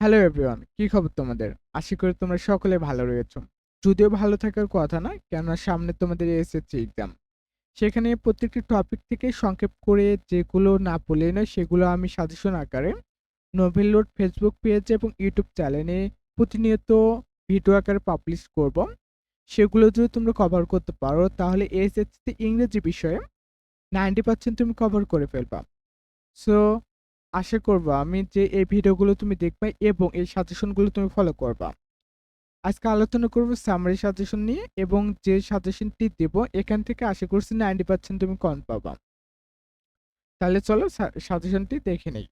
Hello everyone, কি খবর তোমাদের? আশা করি তোমরা সকলে ভালো রয়েছো। যদিও ভালো থাকার কথা না কেননা সামনে তোমাদের এসএসসি এক্সাম সেখানে প্রত্যেকটি টপিক থেকে সংক্ষেপ করে যেগুলো না পড়লে নয়, সেগুলো আমি সাজেশন আকারে নোভেল লোড ফেসবুক পেজ এবং ইউটিউব চ্যানেলে প্রতিনিয়ত ভিডিও আকারে পাবলিশ করব। সেগুলো যদি তোমরা কভার করতে পারো, তাহলে এসএসসি ইংরেজি বিষয়ে নাইনটি পার্সেন্ট তুমি কভার করে ফেলবা। সো আশা করব আমি যে এই ভিডিওগুলো তুমি দেখবে এবং এই সাজেশনগুলো তুমি ফলো করবা। আজকে আলোচনা করব সামারি সাজেশন নিয়ে এবং যে সাজেশনটি দেব, এখান থেকে আশা করছি নাইনটি পার্সেন্ট তুমি কম পাবা। তাহলে চলো সাজেশনটি দেখে নেই।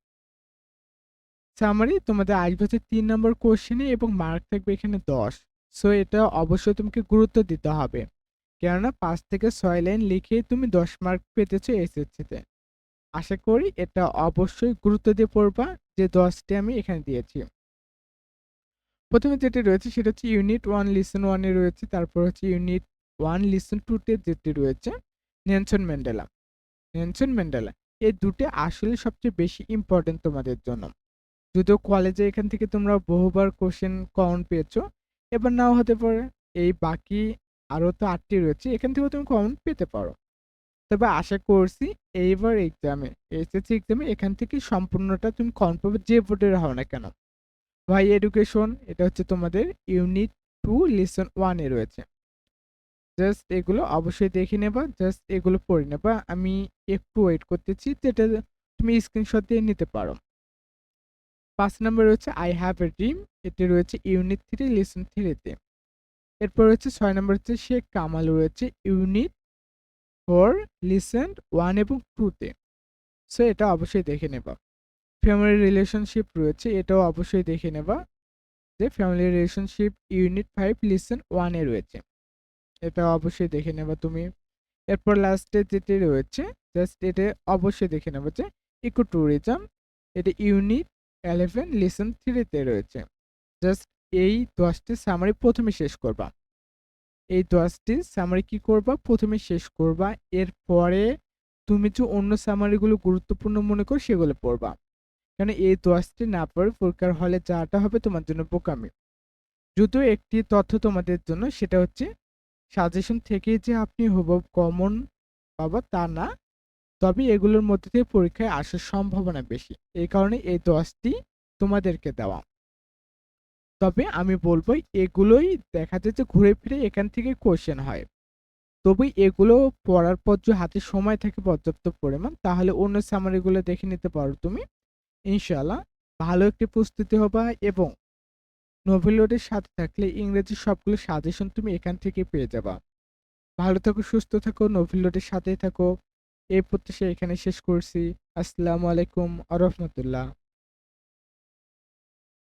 সামারি তোমাদের আসবে হচ্ছে তিন নম্বর কোশ্চেনে এবং মার্ক থাকবে এখানে দশ। সো এটা অবশ্যই তোমাকে গুরুত্ব দিতে হবে। কেননা পাঁচ থেকে ছয় লাইন লিখে তুমি দশ মার্ক পেতেছো এসএসসিতে আশা করি এটা অবশ্যই গুরুত্ব দিয়ে পড়বা যে দশটি আমি এখানে দিয়েছি। প্রথমে যেটি রয়েছে সেটা হচ্ছে ইউনিট ওয়ান লিসন ওয়ানে রয়েছে, তারপর হচ্ছে ইউনিট ওয়ান লিসন টুতে যেটি রয়েছে নেনসন ম্যান্ডেলা নেনসন ম্যান্ডেলা এই দুটি আসলে সবচেয়ে বেশি ইম্পর্টেন্ট তোমাদের জন্য। যদিও কলেজে এখান থেকে তোমরা বহুবার কোশ্চেন কমন পেয়েছ, এবার নাও হতে পারে, এই বাকি আরও তো আটটি রয়েছে, এখান থেকেও তুমি কমন পেতে পারো। তবে আশা করছি এইবার এক্সামে এসএসসি এক্সামে এখান থেকে সম্পূর্ণটা তুমি কনফার্ম যে বোর্ডের হও না কেন। ভাই এডুকেশন এটা হচ্ছে তোমাদের ইউনিট টু লেসন ওয়ানে রয়েছে। জাস্ট এগুলো অবশ্যই দেখে নেবা জাস্ট এগুলো পড়ে নেবা। আমি একটু ওয়েট করতেছি যেটা তুমি স্ক্রিনশট দিয়ে নিতে পারো। পাঁচ নম্বর রয়েছে আই হ্যাভ এ ড্রিম এটি রয়েছে ইউনিট থ্রি লেসন থ্রিতে এরপর রয়েছে ছয় নম্বর হচ্ছে শেখ কামাল রয়েছে ইউনিট ফোর লিসেন্ট ওয়ান এবং টুতে সো এটা অবশ্যই দেখে নেবা। ফ্যামিলি রিলেশনশিপ রয়েছে, এটাও অবশ্যই দেখে নেবা যে family relationship unit five lesson ওয়ানে রয়েছে। এটা অবশ্যই দেখে নেবা তুমি। এরপর লাস্টে যেটি রয়েছে জাস্ট এটা অবশ্যই দেখে নেবা যে ইকো ট্যুরিজম এটা ইউনিট ইলেভেন লিসেন থ্রিতে রয়েছে। জাস্ট এই দশটি সামারি প্রথমে শেষ করবা। এই দশটি সামারি কি করবা? প্রথমে শেষ করবা। এরপরে তুমি যে অন্য সামারিগুলো গুরুত্বপূর্ণ মনে করো, সেগুলো পড়বা। কেন এই দশটি না পড়ে পরীক্ষার হলে যাটা হবে তোমার জন্য বোকামি। যদিও একটি তথ্য তোমাদের জন্য, সেটা হচ্ছে সাজেশন থেকে যে আপনি হব কমন পাবা তা না, তবে এগুলোর মধ্যে থেকে পরীক্ষায় আসার সম্ভাবনা বেশি। এই কারণে এই দশটি তোমাদেরকে দেওয়া। তবে আমি বলব এগুলোই দেখা যায় যে ঘুরে ফিরে এখান থেকে কোশ্চেন হয়। তবে এগুলো পড়ার পর যে হাতে সময় থাকে পর্যাপ্ত পরিমাণ, তাহলে অন্য সামারিগুলো দেখে নিতে পারো তুমি। ইনশাল্লাহ ভালো একটি প্রস্তুতি হবা এবং নোভেলোডের সাথে থাকলে ইংরেজি সবগুলো সাজেশন তুমি এখান থেকে পেয়ে যাবা। ভালো থাকো, সুস্থ থাকো নোভেলোডের সাথেই থাকো। এই প্রত্যাশা এখানে শেষ করছি। আসসালামু আলাইকুম আ রহমতুল্লাহ।